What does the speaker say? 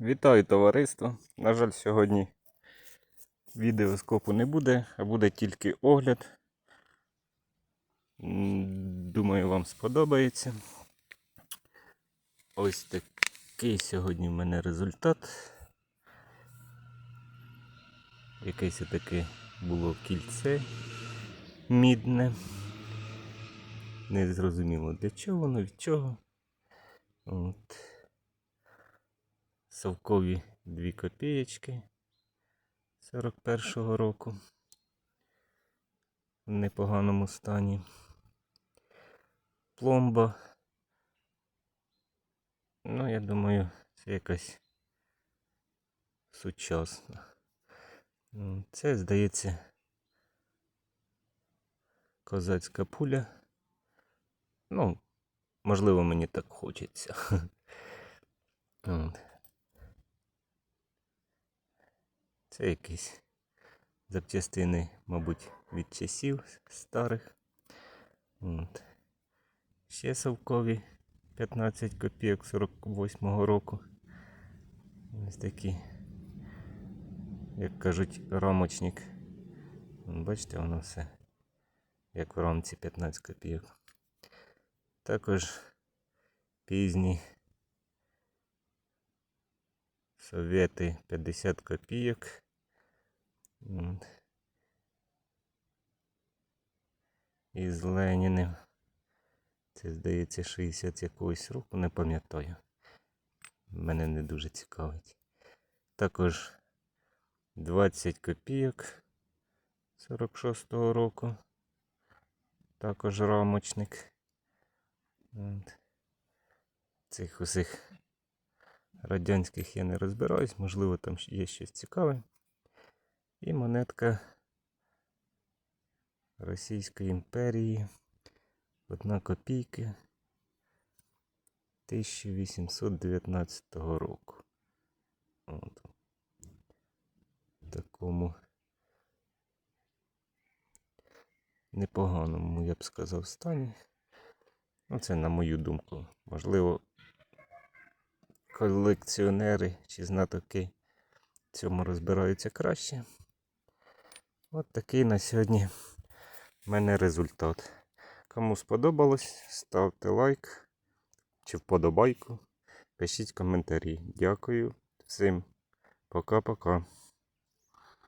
Вітаю товариство. На жаль, сьогодні відео скопу не буде, а буде тільки огляд. Думаю, вам сподобається. Ось такий сьогодні в мене результат. Якесь таке було кільце мідне. Не зрозуміло для чого воно, від чого. От. Совкові 2 копієчки 41-го року. В непоганому стані. Пломба. Ну, я думаю, це якась сучасна. Це, здається, козацька пуля. Ну, можливо, мені так хочеться. Це якісь запчастини, мабуть, від часів старих. От. Ще совкові 15 копійок 48-го року. Ось такі, як кажуть, рамочник. Бачите, воно все як в рамці 15 копійок. Також пізні Совєти 50 копійок. Із Леніним. Це, здається, 60 якогось року, не пам'ятаю. Мене не дуже цікавить. Також 20 копійок 46-го року. Також рамочник. Цих усіх радянських я не розбираюсь, можливо, там є щось цікаве. І монетка Російської імперії. Одна копійка 1819 року. От. Такому непоганому, я б сказав, стані. Ну, це на мою думку. Можливо, колекціонери чи знатоки цьому розбираються краще. От такий на сьогодні в мене результат. Кому сподобалось, ставте лайк чи вподобайку. Пишіть коментарі. Дякую всім. Пока-пока.